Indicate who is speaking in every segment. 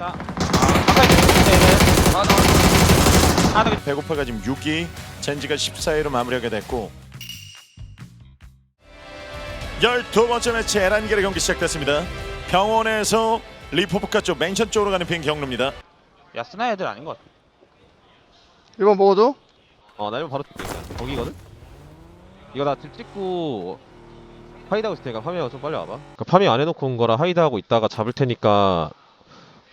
Speaker 1: 자, 아, 아까 있는
Speaker 2: 하나.
Speaker 1: 하나
Speaker 3: 배고파가 지금 6위, 젠지가 14위로 마무리하게 됐고 12번째 매치 에란겔의 경기 시작됐습니다. 병원에서 리포프카 쪽 맹션 쪽으로 가는 비행 경로입니다.
Speaker 1: 야 스나 애들 아닌 것 같아.
Speaker 4: 1번 먹어줘
Speaker 5: 어, 나 이거 바로. 일단. 거기거든? 이거 나집 찍고 하이드하고 있을 테니까 파밍하고 좀 빨리 와봐. 그러니까 파밍 안 해놓고 온 거라 하이드하고 있다가 잡을 테니까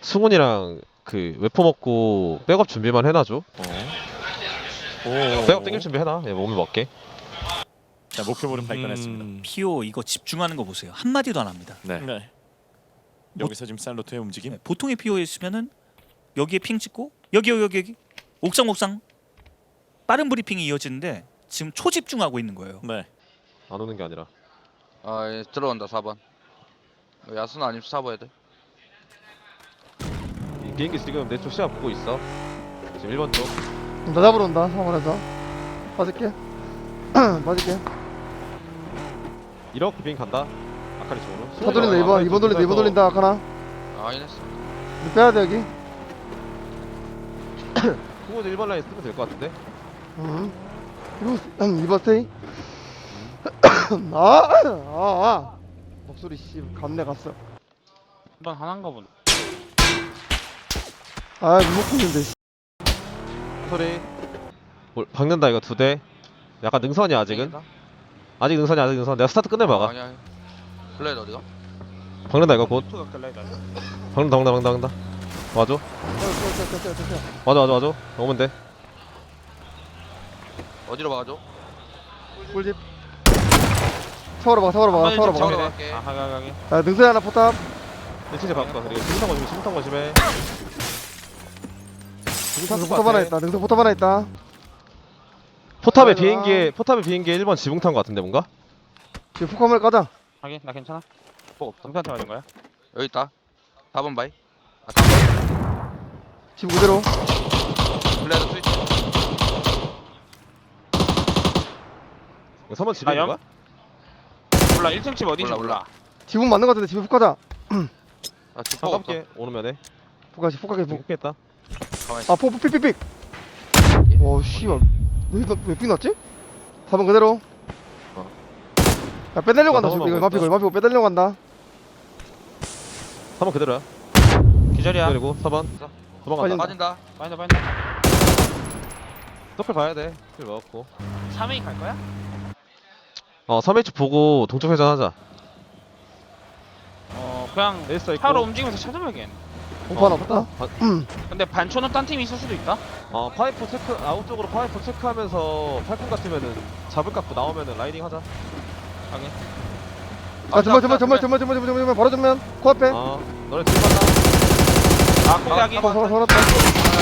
Speaker 5: 승훈이랑 그 웨포 먹고 백업 준비만 해놔줘. 어. 백업 땡길 준비 해놔. 얘 몸이 먹게.
Speaker 3: 자, 목표물은 발견했습니다.
Speaker 6: 음, 피오 이거 집중하는 거 보세요. 한 마디도 안 합니다.
Speaker 3: 네. 여기서 지금 살로트의 움직임.
Speaker 6: 네, 보통의 피오였으면은 여기에 핑 찍고 여기 여기 여기 여기 옥상 옥상 빠른 브리핑이 이어지는데 지금 초집중하고 있는 거예요.
Speaker 3: 네.
Speaker 5: 안 오는 게 아니라.
Speaker 2: 아 예, 들어온다 4번. 야수는 아니면 4번 돼.
Speaker 5: 이 비행기 지금 내쪽 시야 보고 있어. 지금 1번 쪽.
Speaker 4: 나 잡으러 온다 상원에서 빠질게 빠질게
Speaker 5: 이렇게 비행기 간다. 아카리 쪽으로.
Speaker 4: 차 돌린다 2번 2번 돌린다 2번 돌린다 아까나
Speaker 2: 아.
Speaker 4: 이거 빼야 돼 여기
Speaker 5: 승훈이 1번 라인 쓰면 될 것 같은데?
Speaker 4: 음. 이거 2번 세이 아, 아, 아. 목소리 씨 갔네 갔어
Speaker 1: 한번 하나인가 보네.
Speaker 4: 아 있는데 씨.
Speaker 5: 소리. 뭘, 박는다 이거 두 대. 약간 능선이야 아직은. 아직 능선이야 아직 능선. 내가 스타트 끝내봐가.
Speaker 2: 아니야. 플레이 어디가?
Speaker 5: 박는다 이거 곧. 박는다 박는다 박는다 박는다. 와줘. 와줘 와줘 와줘. 오면 돼.
Speaker 2: 어디로 막아줘?
Speaker 4: 꿀집 차오로 봐 차오로 봐 차오로 봐
Speaker 2: 갈게.
Speaker 1: 아 하게 하게 하게.
Speaker 4: 야 능선이 하나 포탑
Speaker 5: 1층에 바꿔. 그리고 지붕탄 거심해 지붕탄 거심해.
Speaker 4: 능선 포탑 하나 있다 능선 포탑 하나 있다
Speaker 5: 포탑에
Speaker 4: 아,
Speaker 5: 비행기에 포탑에 비행기에 1번 지붕 탄 거 같은데 뭔가?
Speaker 4: 지금 포함을 까자
Speaker 1: 하게 나 괜찮아. 뭐 남편한테 맞은 거야?
Speaker 2: 여기 있다. 4번 바이. 아 4번.
Speaker 4: 지금 그대로
Speaker 2: 플레이도 스위치.
Speaker 5: 서번 집에
Speaker 1: 아?
Speaker 5: 거야?
Speaker 1: 몰라 1층 집 어딘지
Speaker 2: 몰라,
Speaker 1: 몰라.
Speaker 2: 몰라.
Speaker 4: 지금 맞는 거 같은데 지금 폭 가자
Speaker 2: 아 주포 없어.
Speaker 5: 가깝게 오르면에
Speaker 4: 폭가시 폭가게 폭
Speaker 5: 했다.
Speaker 2: 가만히 있어.
Speaker 4: 아, 포, 삑삑삑. 와, 씨발. 왜, 왜삑 났지? 4번 그대로.
Speaker 5: 어.
Speaker 4: 야, 빼내려고 간다,
Speaker 5: 어,
Speaker 4: 지금. 이거 마피고, 마피고 빼내려고 간다.
Speaker 5: 3번 그대로야.
Speaker 1: 기절이야.
Speaker 5: 그리고 4번. 도망간다.
Speaker 2: 빠진다.
Speaker 1: 빠진다 빠진다.
Speaker 5: 서클 봐야 돼. 킬 먹었고.
Speaker 1: 3웨이 갈 거야?
Speaker 5: 어 3H 보고 동쪽 회전하자.
Speaker 1: 어 그냥
Speaker 5: 에이스터 있고.
Speaker 1: 차로 움직이면서 찾아봐야겠네.
Speaker 4: 공포 하나 없다.
Speaker 5: 바-
Speaker 1: 근데 반초는 딴 팀이 있을 수도 있다.
Speaker 5: 어 파이프 체크 아웃 쪽으로 파이프 체크하면서 팔콘 같으면은 잡을 깎고 나오면은 라이딩 하자.
Speaker 1: 하게.
Speaker 4: 아, 정말, 정말, 정말, 정말, 정말, 정말, 정말, 바로 정면. 코앞에.
Speaker 5: 어 너네 둘 만 나.
Speaker 1: 아 거기 하기.
Speaker 4: 서, 서, 서랍다.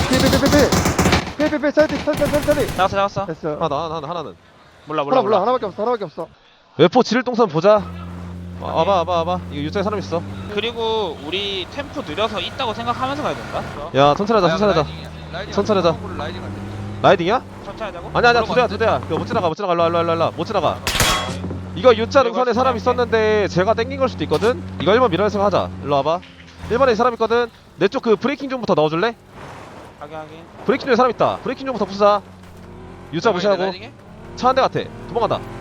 Speaker 4: 피, 피, 피, 피, 피. 피, 피, 피, 사이드, 사이드, 사이드, 사이드.
Speaker 1: 잡았어 잡았어.
Speaker 4: 됐어.
Speaker 5: 하나 하나 하나 하나는.
Speaker 1: 몰라 몰라
Speaker 4: 하나 몰라,
Speaker 1: 몰라.
Speaker 4: 하나밖에 없어, 하나밖에 없어.
Speaker 5: 웨포 지를 동선 보자. 와, 와봐 와봐 와봐. 이거 U자에 사람 있어.
Speaker 1: 그리고 우리 템포 느려서 있다고 생각하면서 가야 된다.
Speaker 5: 야 천천히 하자 천천히 하자.
Speaker 2: 라이딩
Speaker 5: 천천히 하자.
Speaker 2: 하자. 라이딩 할게.
Speaker 5: 라이딩이야?
Speaker 1: 천천히 하자고.
Speaker 5: 아니야 아니야 두 대야 두 대야. 그거 못 지나가 못 지나가 일로 일로 일로 일로 못 지나가. 이거 U자 능선에 사람 있었는데 제가 땡긴 걸 수도 있거든. 이거 1번 밀어내서 하자. 일로 와봐. 1번에 사람 있거든. 내 쪽 그 브레이킹 존부터 넣어줄래?
Speaker 1: 하게 하게.
Speaker 5: 브레이킹 존에 사람 있다. 브레이킹 존부터 부수자. U자 무시하고
Speaker 2: 라이딩해?
Speaker 5: 차한 대 같아. 도망간다.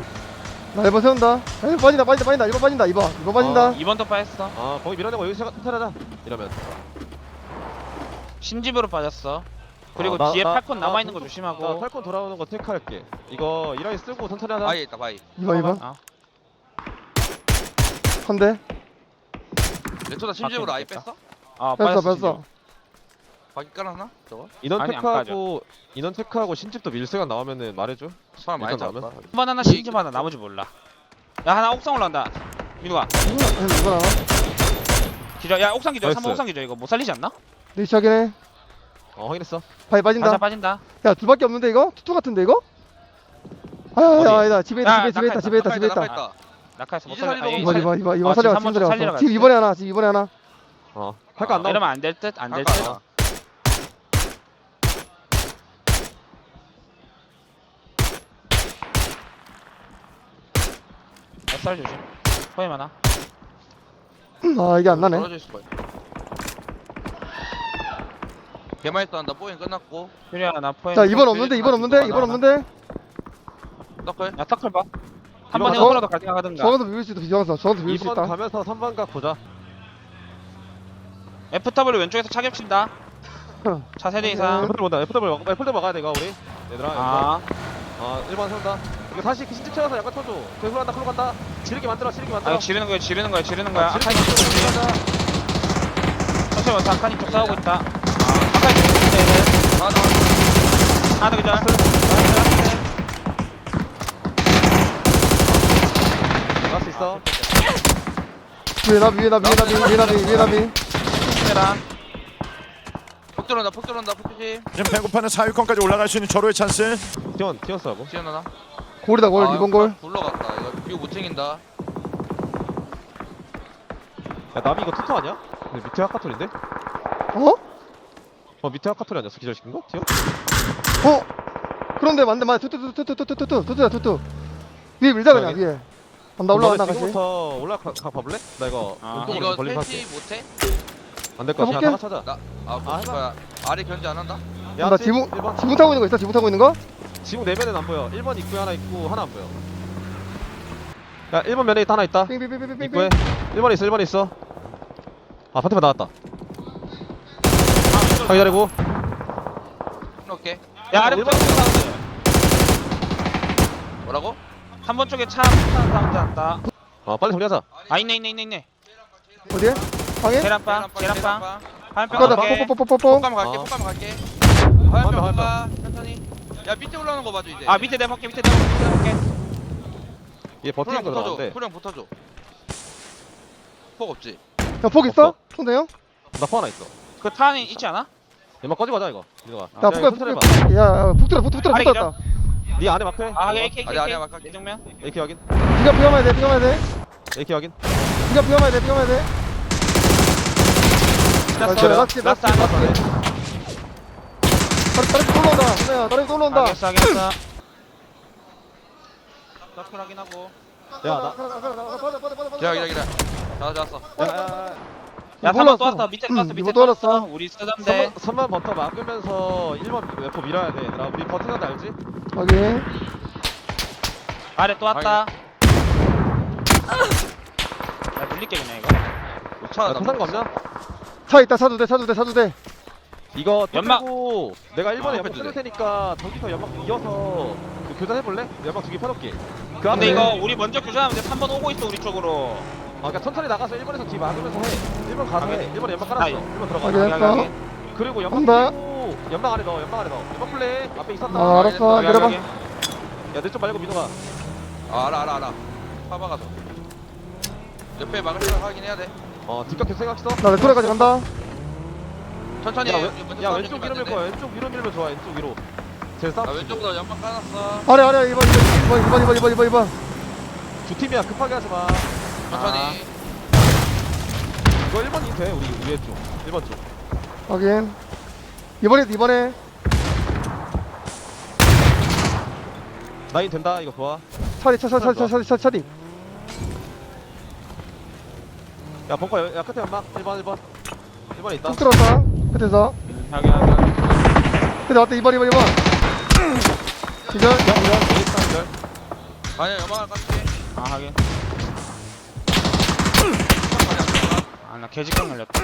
Speaker 4: 나 1번 세운다. 야, 이거 빠진다, 빠진다, 빠진다. 1번 빠진다, 2번. 2번 빠진다.
Speaker 1: 2번 더 빠졌어.
Speaker 5: 아 거기 밀어내고 여기서 천천하자. 이러면.
Speaker 1: 신집으로 빠졌어. 그리고
Speaker 5: 어, 나-
Speaker 1: 뒤에
Speaker 5: 나-
Speaker 1: 팔콘
Speaker 5: 나
Speaker 1: 남아 있는 거
Speaker 5: 나
Speaker 1: 조심하고.
Speaker 5: 팔콘 돌아오는 거 체크할게. 이거 이라인 쓰고 천천히 하자.
Speaker 2: 바이 있다 바이.
Speaker 4: 2번, 2번.
Speaker 1: 아,
Speaker 4: 한 대.
Speaker 2: 레토다 심지어로 아예. 뺐어?
Speaker 1: 아
Speaker 4: 뺐어,
Speaker 1: 빠졌어.
Speaker 4: 뺐어.
Speaker 2: 바퀴 깔았나? 저거?
Speaker 5: 인원
Speaker 1: 아니, 안
Speaker 5: 체크하고 인원 체크하고 신집도 밀 시간 나오면은 말해줘.
Speaker 2: 사람 많이
Speaker 5: 일단
Speaker 2: 잡았다.
Speaker 5: 나오면?
Speaker 1: 한번 하나 신집 하나 나머지 몰라. 야 하나 옥상 올라간다. 민우가
Speaker 4: 2번 하나.
Speaker 1: 기절. 야 옥상 기절.
Speaker 5: 나이스.
Speaker 1: 3번 옥상 기절. 이거 못 살리지 않나?
Speaker 4: 리치 하긴 해.
Speaker 5: 어 확인했어.
Speaker 4: 바위 빠진다.
Speaker 1: 가자 빠진다.
Speaker 4: 야, 둘밖에 없는데, 이거? 투투 같은데, 이거? 아,
Speaker 1: 어디?
Speaker 4: 야, 아니다. 집에 있다,
Speaker 1: 야,
Speaker 4: 집에, 집에 있다, 집에 있다, 집에 있다.
Speaker 1: 낙하에서 못
Speaker 2: 이제
Speaker 1: 살리.
Speaker 2: 살리러 온
Speaker 4: 이번,
Speaker 1: 살-
Speaker 4: 이번, 이번, 이번
Speaker 1: 어,
Speaker 4: 살려,
Speaker 1: 지금. 살리러.
Speaker 4: 이번에 하나, 지금 이번에 하나.
Speaker 5: 어. 할거안 나와.
Speaker 1: 이러면 안 될 듯? 안될
Speaker 2: 아까
Speaker 1: 듯? 쌀 조심. 포임 하나.
Speaker 4: 아, 이게 안 나네.
Speaker 2: 떨어져 있을 거야. 개마이 싸운다. 뽀잉 끝났고.
Speaker 1: 효리야 나 포인
Speaker 4: 자 2번 없는데? 2번 없는데? 2번 없는데?
Speaker 2: 서클
Speaker 1: 야 서클 봐. 한번
Speaker 4: 이거
Speaker 1: 해보라도 갈 생각하든가.
Speaker 4: 저거도 비빌 수 있다. 비정상 저거도 비빌 수
Speaker 5: 2번
Speaker 4: 있다.
Speaker 5: 가면서 3번 각 보자.
Speaker 1: FW 왼쪽에서 차격 친다. 차 세대 이상
Speaker 5: FW 본다. FW 먹 FW 먹어야 돼 이거 우리. 얘들아
Speaker 1: 아.
Speaker 5: 아. 1번 세운다 이거 다시 그 신집 채워서 약간 쳐줘. 그 흘러간다 흘러간다. 지르게 만들어 지르게
Speaker 1: 아
Speaker 5: 만들어.
Speaker 1: 이거 지르는 거야 지르는 거야 지르는 거야.
Speaker 5: 아,
Speaker 1: 아카니 쪽 와서 아카니 쪽 싸우고 있다. 아 아카니 쪽 있는데 얘들.
Speaker 2: 하나 더
Speaker 1: 하나 더 그절.
Speaker 5: 나갈 수 있어
Speaker 4: 위에 나비 위에 나비 위에 나비 위에 나비 위에 나비.
Speaker 1: 해라.
Speaker 2: 폭 들어온다 폭 들어온다 폭 조심.
Speaker 3: 지금 배고파는 4위권까지 올라갈 수 있는 절호의 찬스.
Speaker 5: 티원 티원 싸고
Speaker 2: 지연 하나
Speaker 4: 골이다 골 2번 골
Speaker 2: 굴러갔다 이거 뷰 못 챙긴다
Speaker 5: 야 나비 이거 투투 아니야? 근데 밑에 하카톨인데?
Speaker 4: 어?
Speaker 5: 어 밑에 하카톨이 아니었어 기절시킨 거? 티원?
Speaker 4: 어? 그런데 맞네 맞네 투투투투투투투투 투투야 투투 위에 밀자 그냥
Speaker 5: 저기?
Speaker 4: 위에 간다 올라간다 같이
Speaker 5: 지금부터 올라가 가 봐볼래? 나 이거
Speaker 1: 아,
Speaker 2: 이거
Speaker 5: 벌림 할게
Speaker 2: 셋이 못해?
Speaker 5: 안될 것 같아
Speaker 4: 해볼게.
Speaker 5: 하나 찾아
Speaker 2: 나, 아,
Speaker 5: 아,
Speaker 2: 뭐,
Speaker 5: 해봐.
Speaker 2: 뭐야 아래 견제 안 한다?
Speaker 4: 야나
Speaker 5: 지-
Speaker 4: 지붕
Speaker 5: 1번
Speaker 4: 지붕 타고 있는 거 있어 지붕 타고 있는 거?
Speaker 5: 지붕 내면은 안 보여. 1번 입구에 하나 있고 하나 안 보여. 야 1번 면에 있다 하나 있다.
Speaker 4: 빙빙빙빙빙
Speaker 5: 입구에. 1번에 있어 1번에 있어. 아 바텀에 나왔다. 아 기다리고.
Speaker 2: 오케이.
Speaker 1: 야 아래
Speaker 5: 일반-
Speaker 1: 부터 사운드
Speaker 2: 뭐라고?
Speaker 1: 3번 쪽에 차 타는 사운드 났다.
Speaker 5: 아 빨리 정리하자.
Speaker 1: 아 있네 있네 있네 있네.
Speaker 4: 어디에? 방에?
Speaker 1: 계란빵 계란빵. 화염병
Speaker 4: 가다
Speaker 1: 갈게.
Speaker 4: 뽀뽀뽀뽀뽀뽀
Speaker 2: 폭감 갈게
Speaker 5: 어.
Speaker 2: 폭감 갈게.
Speaker 5: 화염병,
Speaker 2: 화염병. 가 천천히 야 밑에 올라오는 거 봐줘 이제.
Speaker 1: 아 밑에 내볼게 밑에 내볼게 밑에 내볼게.
Speaker 5: 얘 버티는 거
Speaker 2: 붙어줘
Speaker 5: 나왔는데.
Speaker 2: 풀형 붙어줘. 폭 없지?
Speaker 4: 야폭 있어?
Speaker 5: 없어.
Speaker 4: 손대요?
Speaker 5: 나포 하나 있어.
Speaker 1: 그타 안에 있지 않아?
Speaker 5: 얘만 꺼지고 가자 이거. 민호가
Speaker 4: 야
Speaker 5: 이거
Speaker 4: 폭가
Speaker 5: 천천히
Speaker 4: 폭가
Speaker 5: 해봐
Speaker 4: 야푹 들어 푹 들어
Speaker 1: 아니,
Speaker 4: 들었다.
Speaker 5: 네 안에 마크해.
Speaker 1: 아 AK AK
Speaker 2: 아니, 아니야,
Speaker 1: AK. 이정면?
Speaker 5: AK 확인.
Speaker 4: 비가 비가 돼 비가 돼.
Speaker 5: AK 확인.
Speaker 4: 비가 비가 돼 비가 돼. 아, 저래, 라스트,
Speaker 1: 라스트
Speaker 4: 라스트. 다리 다리 또 올라온다 손대야 다리 또 올라온다
Speaker 1: 알겠어 알겠어 서클 확인하고
Speaker 5: 야나
Speaker 2: 기다려 기다려 기다려. 자 잡았어
Speaker 5: 야야야
Speaker 1: 야
Speaker 4: 이거
Speaker 1: 3번 또. 왔어. 밑에
Speaker 4: 응,
Speaker 1: 또 왔어 밑에
Speaker 4: 또또
Speaker 1: 왔어. 우리 쓰던데
Speaker 5: 3번, 3번 버터 막으면서 1번 웨포 밀어야 돼. 얘들아 우리 거 알지?
Speaker 4: 확인.
Speaker 1: 아래 또 왔다. 야 물릴게 그냥 이거.
Speaker 2: 차
Speaker 5: 야 터산 거 없냐?
Speaker 4: 차 있다 차도 돼 차도 돼 차도 돼
Speaker 5: 이거
Speaker 1: 연막.
Speaker 5: 내가 1번에
Speaker 2: 아,
Speaker 5: 연막
Speaker 2: 앞에
Speaker 5: 뚫을 테니까 저기서 연막 이어서 그 교전해볼래? 연막 두 개 펴놓게 그
Speaker 1: 근데
Speaker 5: 앞에
Speaker 1: 이거 우리 먼저 교전하면 돼 3번 오고 있어 우리 쪽으로.
Speaker 5: 아 그러니까 천천히 나가서 1번에서 뒤 막으면서 해. 1번 가서 해. 1번에 연막 깔았어
Speaker 1: 아이.
Speaker 5: 1번 들어가.
Speaker 1: 여기, 여기.
Speaker 5: 그리고 연막
Speaker 4: 한다.
Speaker 5: 끼고 연막 안에 넣어 연막 안에 넣어. 1번 플레이 앞에 있었다
Speaker 4: 아 알았어.
Speaker 2: 여기,
Speaker 4: 내려봐
Speaker 1: 여기.
Speaker 5: 야내 쪽 말고 민호가
Speaker 2: 아 알아 알아 알아. 파봐 가서. 옆에 막을 생각 하긴 해야 돼.
Speaker 5: 어 뒷각 계속 생각했어
Speaker 4: 나 레토레까지 간다
Speaker 2: 천천히
Speaker 5: 야,
Speaker 2: 해.
Speaker 5: 왼, 야 왼쪽
Speaker 2: 좀
Speaker 5: 위로 밀 거야
Speaker 2: 안
Speaker 5: 왼쪽 위로 밀면 좋아. 왼쪽 위로. 제일
Speaker 2: 돼. 나
Speaker 5: 싸움
Speaker 2: 왼쪽으로 연막 까놨어
Speaker 4: 아래 아래 2번 2번 2번 2번 2번 2번 2번
Speaker 5: 두 팀이야. 급하게 하지마.
Speaker 2: 천천히.
Speaker 1: 아.
Speaker 5: 이거 1번이 돼 우리 위에 쪽. 1번 쪽.
Speaker 4: 확인. 이번에 이번에.
Speaker 5: 라인 된다. 이거 좋아.
Speaker 4: 차리 차차차차차리 차리
Speaker 5: 야 벙커 야 끝에 연막. 1번 1번. 1번에 있다.
Speaker 4: 푹 들어왔다 끝에서. 근데 왔다. 2번 2번 2번. 기절
Speaker 2: 아니야 연막을 깎게
Speaker 1: 아 하긴. 아나 개직감 걸렸다.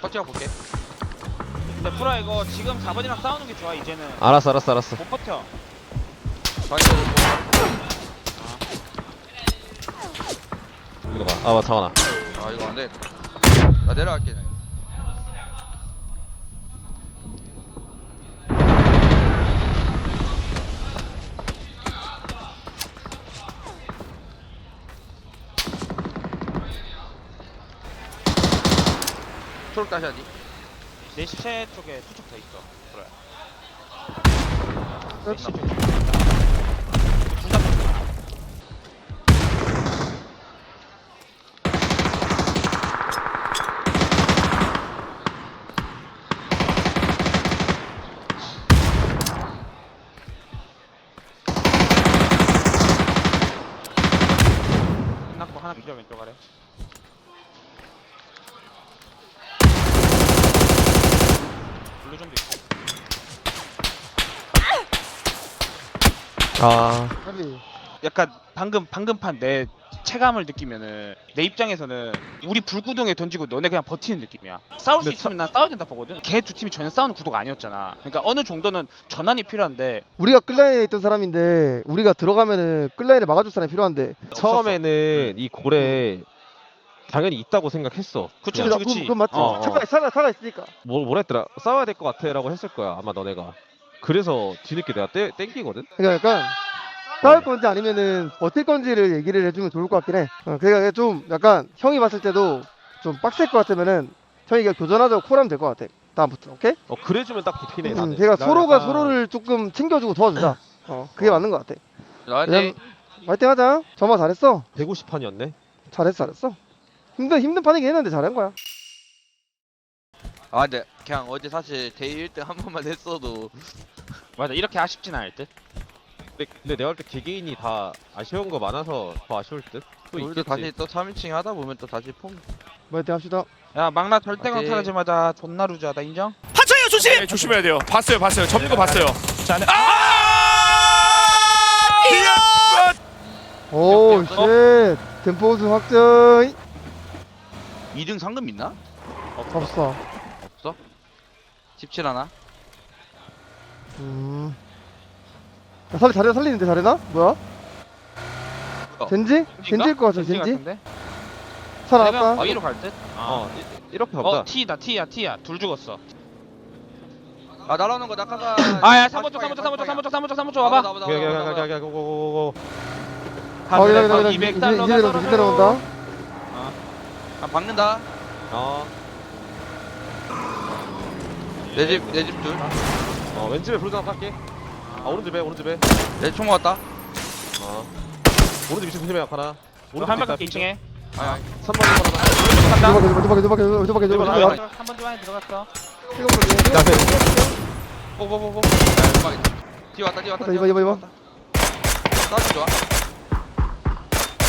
Speaker 2: 터치가 볼게.
Speaker 1: 근데 프라 이거 지금 4번이랑 싸우는 게 좋아 이제는.
Speaker 5: 알았어 알았어 알았어.
Speaker 1: 못 버텨.
Speaker 2: 바이크
Speaker 5: 이거 봐아 맞 잠깐만
Speaker 2: 아 이거 안돼. 나 내려갈게 다시 하지.
Speaker 1: 내 시체 쪽에 투척 더 있어. 프라야
Speaker 4: 끝.
Speaker 1: 내 시체 쪽에 둘다 끝났고 하나 기절 왼쪽 아래 블루 좀비 있고
Speaker 5: 아
Speaker 4: 빨리.
Speaker 1: 약간 방금 방금 판 내 체감을 느끼면은 내 입장에서는 우리 불구덩이에 던지고 너네 그냥 버티는 느낌이야. 싸울 수
Speaker 5: 근데
Speaker 1: 있으면 난 싸워야 된다 보거든. 걔 두 팀이 전혀 싸우는 구도가 아니었잖아. 그러니까 어느 정도는 전환이 필요한데
Speaker 4: 우리가 끌라인에 있던 사람인데 우리가 들어가면은 끌라인을 막아줄 사람이 필요한데.
Speaker 5: 처음에는 이 고래 당연히 있다고 생각했어.
Speaker 1: 그치
Speaker 5: 그냥
Speaker 1: 그치 그치.
Speaker 4: 그럼 맞지.
Speaker 5: 어, 어.
Speaker 4: 차가 차가 차가 있으니까.
Speaker 5: 뭐 뭐라 했더라 싸워야 될 것 같아 라고 했을 거야 아마 너네가. 그래서 뒤늦게 내가 떼, 땡기거든.
Speaker 4: 그러니까 약간 싸울 건지 아니면은 버틸 건지를 얘기를 해주면 좋을 것 같긴 해. 어, 그러니까 좀 약간 형이 봤을 때도 좀 빡셀 것 같으면은 형이가 교전하자고 콜하면 될 것 같아. 다음부터 오케이?
Speaker 5: 어 그래주면 딱 붙이네.
Speaker 4: 음,
Speaker 5: 나는.
Speaker 4: 걔가
Speaker 5: 나
Speaker 4: 서로가
Speaker 5: 약간
Speaker 4: 서로를 조금 챙겨주고 도와주자. 어, 그게
Speaker 5: 어.
Speaker 4: 맞는 것 같아.
Speaker 2: 나한테
Speaker 4: 화이팅 하자. 점화 잘했어.
Speaker 5: 150판이었네.
Speaker 4: 잘했어, 잘했어. 힘든 힘든 판이긴 했는데 잘한 거야.
Speaker 2: 아 근데 그냥 어제 사실 데이 1등 한 번만 했어도
Speaker 1: 맞아 이렇게 아쉽진 않을 듯.
Speaker 5: 근데, 근데 내가 볼 때 개개인이 다 아쉬운 거 많아서 더 아쉬울 듯. 또
Speaker 2: 우리도
Speaker 5: 있겠지.
Speaker 2: 다시 또 3인칭 하다 보면 또 다시 폼
Speaker 4: 화이팅 합시다.
Speaker 1: 야 막나 절대
Speaker 2: 맞지.
Speaker 1: 강타하자마자 존나 루즈하다 인정?
Speaker 6: 한차야 조심.
Speaker 3: 네, 조심해야 돼요. 봤어요, 봤어요. 접는 거 봤어요. 자, 네.
Speaker 4: 오,
Speaker 2: 없어?
Speaker 4: 쉣. 템포 우승 확정.
Speaker 2: 2등 상금 있나?
Speaker 4: 없어.
Speaker 2: 없어? 17 하나?
Speaker 4: 음. 야, 살리 자리나 살리는데 자리나? 뭐야?
Speaker 2: 어.
Speaker 4: 젠지? 젠지일 것 같아.
Speaker 1: 젠지? 같은데?
Speaker 4: 살아났다.
Speaker 1: A로 갈 듯?
Speaker 5: 어 이- 이렇게 가보자.
Speaker 1: 어 T다 T야 T야 둘 죽었어.
Speaker 2: 아 날아오는 거 낙하산
Speaker 1: 아 야 3번 쪽 3번 쪽 3번 쪽 3번 쪽 3번 쪽 3번 쪽 와봐.
Speaker 5: 고고고고.
Speaker 4: 아, 여기 여기 여기
Speaker 1: 200
Speaker 4: 이제
Speaker 1: 달러가
Speaker 4: 이제 내려온다. 이제 내려온다.
Speaker 2: 아 박는다
Speaker 5: 어.
Speaker 2: 내 집 내 집 둘
Speaker 5: 어 왼집에 브루장 할게. 아 오른집에 오른집에.
Speaker 2: 내총 모았다
Speaker 5: 어. 오른집 위치 조심해 하나.
Speaker 1: 한 바퀴 2층에.
Speaker 2: 아야
Speaker 5: 3번 1번 하나.
Speaker 1: 간다.
Speaker 4: 두바퀴 두바퀴 두바퀴 두바퀴 두바퀴
Speaker 5: 아,
Speaker 4: 두바퀴.
Speaker 5: 아,
Speaker 1: 3번 중 안에 들어갔어.
Speaker 5: 야 돼.
Speaker 2: 뽀뽀뽀뽀 야 연막이다 뒤 왔다 뒤 왔다
Speaker 4: 이봐, 이봐, 이봐.
Speaker 2: 싸움 좋아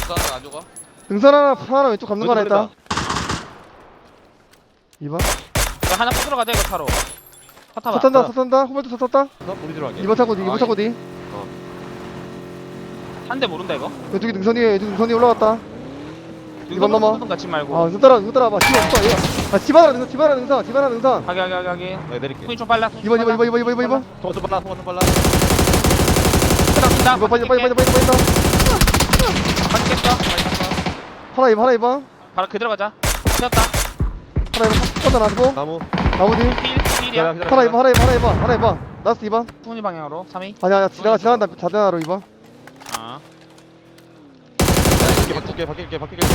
Speaker 2: 싸움 안 죽어
Speaker 4: 등산 하나 하나 왼쪽 감는 거 하나 있다. 2번.
Speaker 1: 야, 하나 뽑으러 가자 이거 타로. 타 타봐.
Speaker 4: sat탄다 sat탄다. 후발도 sat탄다.
Speaker 5: 우리 들어갈게.
Speaker 4: 2번 차고 뒤 2번
Speaker 2: 아이.
Speaker 4: 차고 뒤.
Speaker 1: 한 대 모른다 이거.
Speaker 4: 왼쪽에 능선이 왼쪽 능선이 올라왔다. 이번 넘어.
Speaker 1: 같이 말고.
Speaker 4: 아, 이거 따라 이거 따라 봐. 집 없어. 이거. 아, 집 하나 능선, 집 하나 능선, 집 하나 능선.
Speaker 1: 하게 하게 하게.
Speaker 5: 네, 내릴게.
Speaker 1: 손이 좀 빨라.
Speaker 4: 2번 2번 2번 2번 2번 2번.
Speaker 5: 통화 좀 빨라 통화 좀 빨라.
Speaker 1: 다
Speaker 4: 이번 빨리 빨리 빨리 빨리 빨리.
Speaker 1: 맞겠어.
Speaker 4: 하나 2번 하나 2번.
Speaker 1: 바로 그대로 가자. 세웠다.
Speaker 4: 하나 2번. sat탄 놔두고.
Speaker 5: 나무.
Speaker 1: 필 필이야.
Speaker 5: 기다려.
Speaker 4: 하나 2번 하나 2번 하나 2번 하나 2번. 라스트 2번.
Speaker 1: 손이 방향으로 3위.
Speaker 4: 아니야 아니야 지나가 지나간다. 자대나로 2번.
Speaker 1: 아.
Speaker 5: 바뀔게 바뀔게 바뀔게 바뀔게.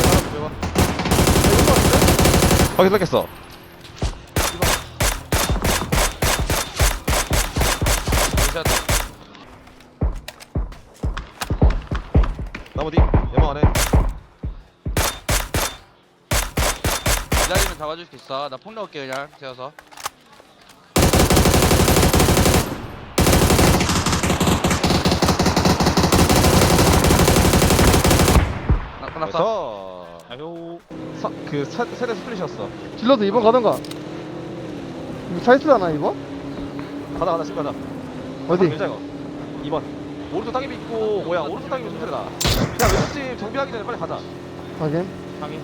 Speaker 5: 바뀌 바뀌었어. 나무 뒤. 연막 안에.
Speaker 2: 기다리면 잡아줄 수 있어 나 폭 넣을게 그냥 세워서 나 끝났어
Speaker 5: 그래서
Speaker 1: 아유.
Speaker 5: 사, 그 세, 세대 스플릿이었어.
Speaker 4: 질러서 2번 가던가. 이거 차이스 하나 2번?
Speaker 5: 가다 가다 집 가다.
Speaker 4: 어디?
Speaker 5: 밀자 이거. 2번. 오른쪽 땅이 있고 뭐야 오른쪽 땅이 좀 세다. 그냥 왼쪽 집 정비하기 전에 빨리 가자.
Speaker 4: 확인.
Speaker 1: 확인.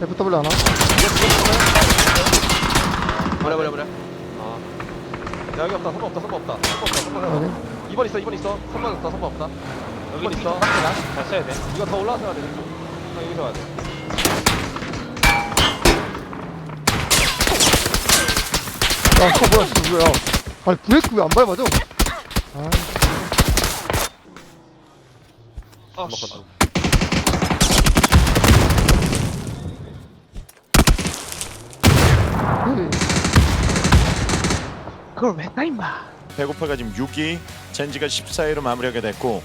Speaker 4: FW 하나.
Speaker 2: 버려 버려 버려
Speaker 5: 아. 야, 여기 없다. 3번 없다. 3번 없다. 3번 없다. 3번 없다.
Speaker 4: 확인.
Speaker 5: 2번 있어. 2번 있어. 3번 없다. 3번 없다.
Speaker 1: 여기
Speaker 5: 있어.
Speaker 1: 잘 써야 돼.
Speaker 5: 이거 더 올라가서 해야 돼. 형 여기서 와야 돼.
Speaker 4: 야, 차 뭐야, 씨, 뭐야. 아니, 브레이크 왜 안 밟아져? 아,
Speaker 5: 안 먹었다.
Speaker 4: 그,
Speaker 1: 그걸 왜 따 임마?
Speaker 3: 배고파가 지금 6위, 젠지가 14위로 마무리하게 됐고